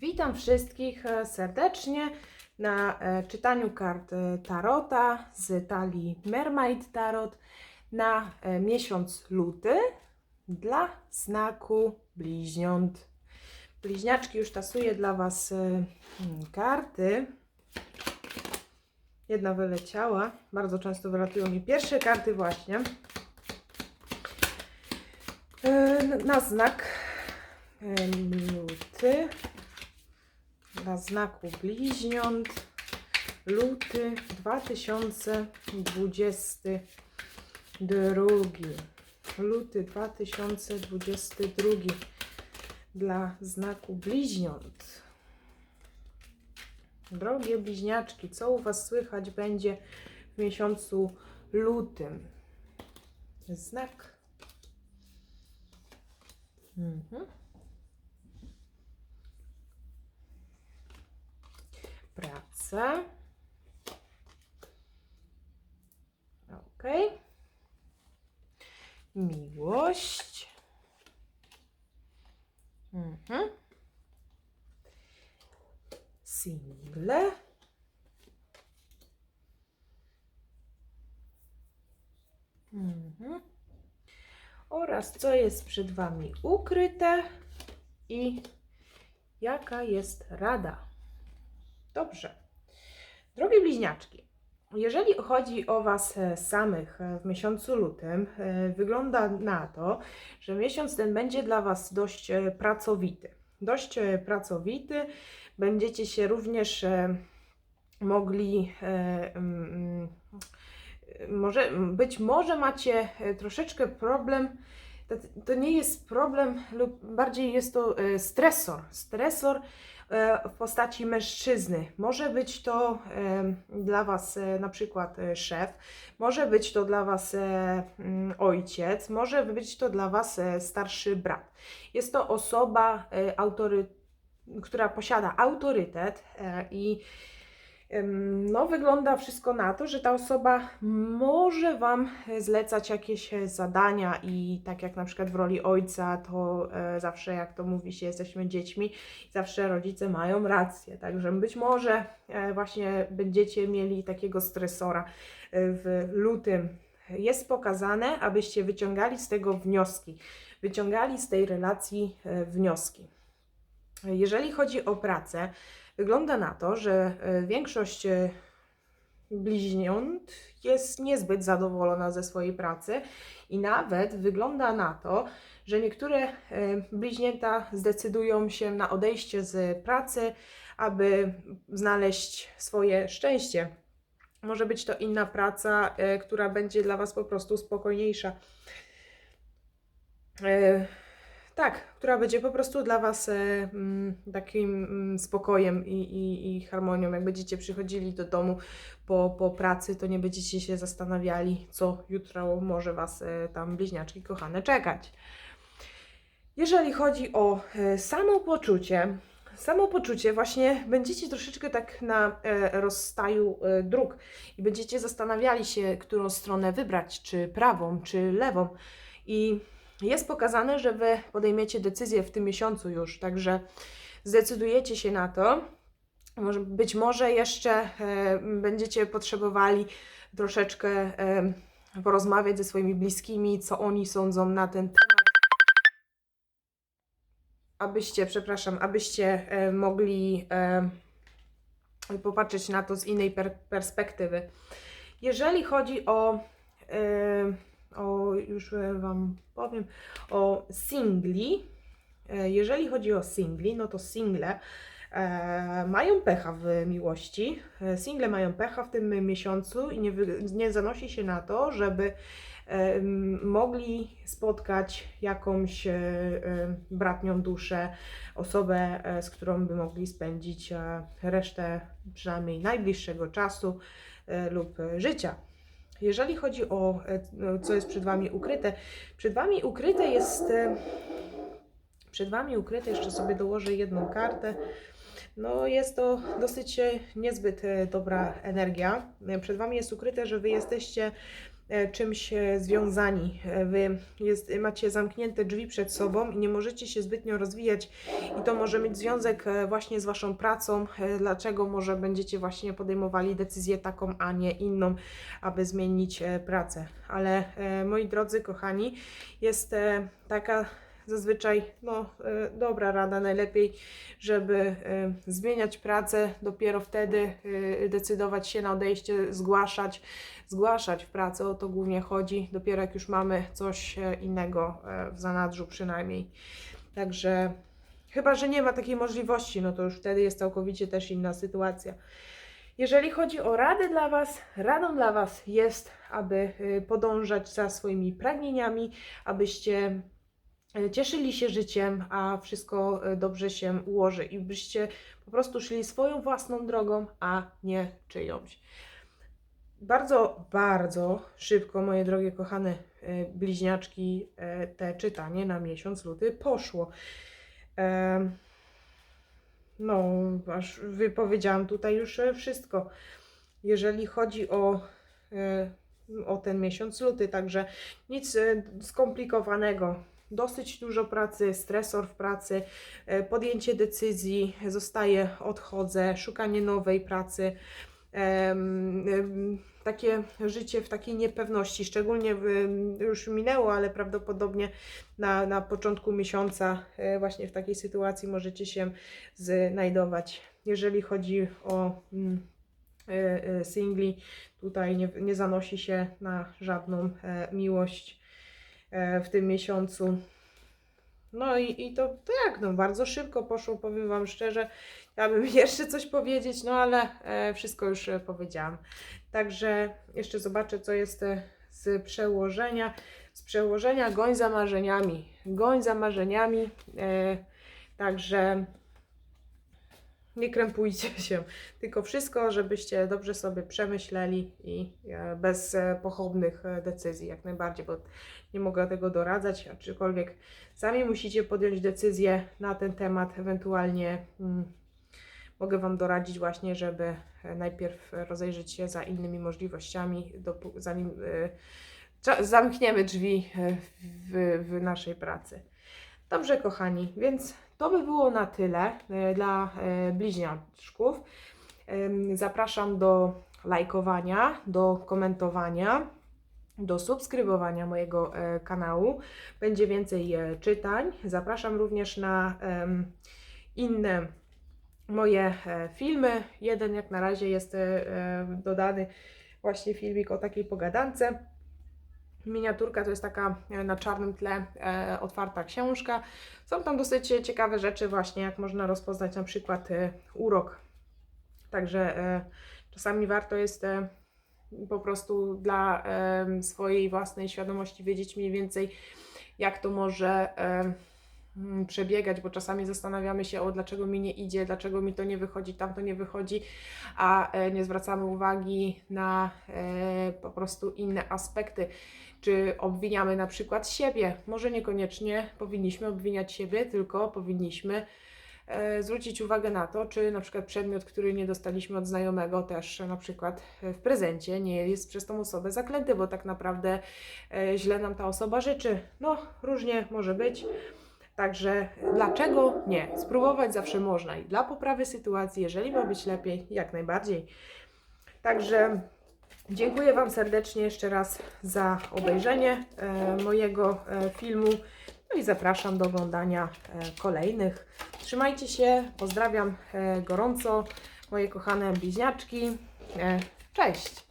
Witam wszystkich e, serdecznie na e, czytaniu kart e, Tarota z talii Mermaid Tarot na miesiąc luty dla znaku bliźniąt. Bliźniaczki już tasuję dla Was mm, karty. Jedna wyleciała. Bardzo często wylatują mi pierwsze karty właśnie. Na znak luty dla znaku bliźniąt luty 2022 luty 2022 dla znaku bliźniąt. Drogie bliźniaczki co u Was słychać będzie w miesiącu lutym? Znak. Mhm. Pracę. Ok. Miłość. Mhm. Single. Mhm. Oraz co jest przed Wami ukryte i jaka jest rada. Dobrze. Drogie bliźniaczki, jeżeli chodzi o Was e, samych e, w miesiącu lutym, e, wygląda na to, że miesiąc ten będzie dla Was dość pracowity. Dość pracowity. Będziecie się również mogli. mm, mm, Może, być może macie troszeczkę problem. To, nie jest problem, lub bardziej jest to stresor. Stresor w postaci mężczyzny. Może być to e, dla Was e, na przykład e, szef, może być to dla Was e, ojciec, może być to dla Was e, starszy brat. Jest to osoba, e, autory, która posiada autorytet e, i no, wygląda wszystko na to, że ta osoba może Wam e, zlecać jakieś e, zadania i tak jak na przykład w roli ojca, to e, zawsze jak to mówi się, jesteśmy dziećmi, zawsze rodzice mają rację. Także być może właśnie będziecie mieli takiego stresora w lutym. Jest pokazane, abyście wyciągali z tego wnioski, wyciągali z tej relacji wnioski. Jeżeli chodzi o pracę, wygląda na to, że e, większość e, bliźniąt jest niezbyt zadowolona ze swojej pracy i nawet wygląda na to, że niektóre e, bliźnięta zdecydują się na odejście z pracy, aby znaleźć swoje szczęście. Może być to inna praca, która będzie dla Was po prostu spokojniejsza. Tak, która będzie po prostu dla Was e, mm, takim mm, spokojem i, i, i harmonią. Jak będziecie przychodzili do domu po, po pracy, to nie będziecie się zastanawiali, co jutro może Was e, tam bliźniaczki kochane czekać. Jeżeli chodzi o e, samopoczucie, samopoczucie właśnie będziecie troszeczkę tak na e, rozstaju e, dróg i będziecie zastanawiali się, którą stronę wybrać, czy prawą, czy lewą. I jest pokazane, że Wy podejmiecie decyzję w tym miesiącu już, także zdecydujecie się na to. Może, być może jeszcze e, będziecie potrzebowali troszeczkę e, porozmawiać ze swoimi bliskimi, co oni sądzą na ten temat. Abyście, przepraszam, abyście e, mogli popatrzeć na to z innej per, perspektywy. Jeżeli chodzi o, o, już e, Wam powiem, o singli, e, jeżeli chodzi o singli, no to single e, mają pecha w miłości. E, Single mają pecha w tym miesiącu i nie, nie zanosi się na to, żeby e, mogli spotkać jakąś e, bratnią duszę, osobę, e, z którą by mogli spędzić e, resztę przynajmniej najbliższego czasu e, lub życia. Jeżeli chodzi o e, no, co jest przed Wami ukryte, przed Wami ukryte jest. e, Przed Wami ukryte, jeszcze sobie dołożę jedną kartę. No, jest to dosyć e, niezbyt e, dobra energia. E, Przed Wami jest ukryte, że Wy jesteście czymś związani. Wy jest, macie zamknięte drzwi przed sobą i nie możecie się zbytnio rozwijać i to może mieć związek właśnie z Waszą pracą, dlaczego może będziecie właśnie podejmowali decyzję taką, a nie inną, aby zmienić pracę. Ale moi drodzy, kochani, jest taka zazwyczaj no, e, dobra rada, najlepiej, żeby e, zmieniać pracę, dopiero wtedy e, decydować się na odejście, zgłaszać, zgłaszać w pracę, o to głównie chodzi, dopiero jak już mamy coś innego w zanadrzu przynajmniej. Także chyba, że nie ma takiej możliwości, no to już wtedy jest całkowicie też inna sytuacja. Jeżeli chodzi o rady dla Was, radą dla Was jest, aby podążać za swoimi pragnieniami, abyście cieszyli się życiem, a wszystko y, dobrze się ułoży i byście po prostu szli swoją własną drogą, a nie czyjąś. Bardzo, bardzo szybko, moje drogie kochane y, bliźniaczki, te czytanie na miesiąc luty poszło. No, aż wypowiedziałam tutaj już e, wszystko, jeżeli chodzi o, e, o ten miesiąc luty, także nic e, skomplikowanego. Dosyć dużo pracy, stresor w pracy, e, podjęcie decyzji, zostaję, odchodzę, szukanie nowej pracy. Takie życie w takiej niepewności, szczególnie już minęło, ale prawdopodobnie na, na początku miesiąca, e, właśnie w takiej sytuacji możecie się znajdować. Jeżeli chodzi o mm, e, singli, tutaj nie, nie zanosi się na żadną miłość w tym miesiącu. No i, i to tak, no bardzo szybko poszło, powiem Wam szczerze. Chciałabym jeszcze coś powiedzieć, no ale e, wszystko już e, powiedziałam. Także jeszcze zobaczę, co jest e, z przełożenia. Z przełożenia goń za marzeniami. Goń za marzeniami. Także nie krępujcie się, tylko wszystko, żebyście dobrze sobie przemyśleli i e, bez e, pochopnych e, decyzji, jak najbardziej, bo nie mogę tego doradzać, aczkolwiek sami musicie podjąć decyzję na ten temat, ewentualnie mm, mogę Wam doradzić właśnie, żeby najpierw rozejrzeć się za innymi możliwościami, zanim cza- zamkniemy drzwi w, w naszej pracy. Dobrze, kochani, więc to by było na tyle e, dla e, bliźniaczków. Zapraszam do lajkowania, do komentowania, do subskrybowania mojego e, kanału. Będzie więcej czytań. Zapraszam również na inne moje filmy. Jeden jak na razie jest dodany właśnie filmik o takiej pogadance. Miniaturka to jest taka e, na czarnym tle e, otwarta książka. Są tam dosyć ciekawe rzeczy, właśnie jak można rozpoznać na przykład e, urok. Także e, czasami warto jest e, po prostu dla em, swojej własnej świadomości wiedzieć mniej więcej, jak to może mm, przebiegać, bo czasami zastanawiamy się, o dlaczego mi nie idzie, dlaczego mi to nie wychodzi, tam to nie wychodzi, a e, nie zwracamy uwagi na e, po prostu inne aspekty. Czy obwiniamy na przykład siebie? Może niekoniecznie powinniśmy obwiniać siebie, tylko powinniśmy e, zwrócić uwagę na to, czy na przykład przedmiot, który nie dostaliśmy od znajomego, też na przykład w prezencie, nie jest przez tą osobę zaklęty, bo tak naprawdę źle nam ta osoba życzy. No, różnie może być. Także dlaczego nie? Spróbować zawsze można i dla poprawy sytuacji, jeżeli ma być lepiej, jak najbardziej. Także dziękuję Wam serdecznie jeszcze raz za obejrzenie e, mojego e, filmu. No i zapraszam do oglądania e, kolejnych. Trzymajcie się, pozdrawiam gorąco moje kochane bliźniaczki. Cześć!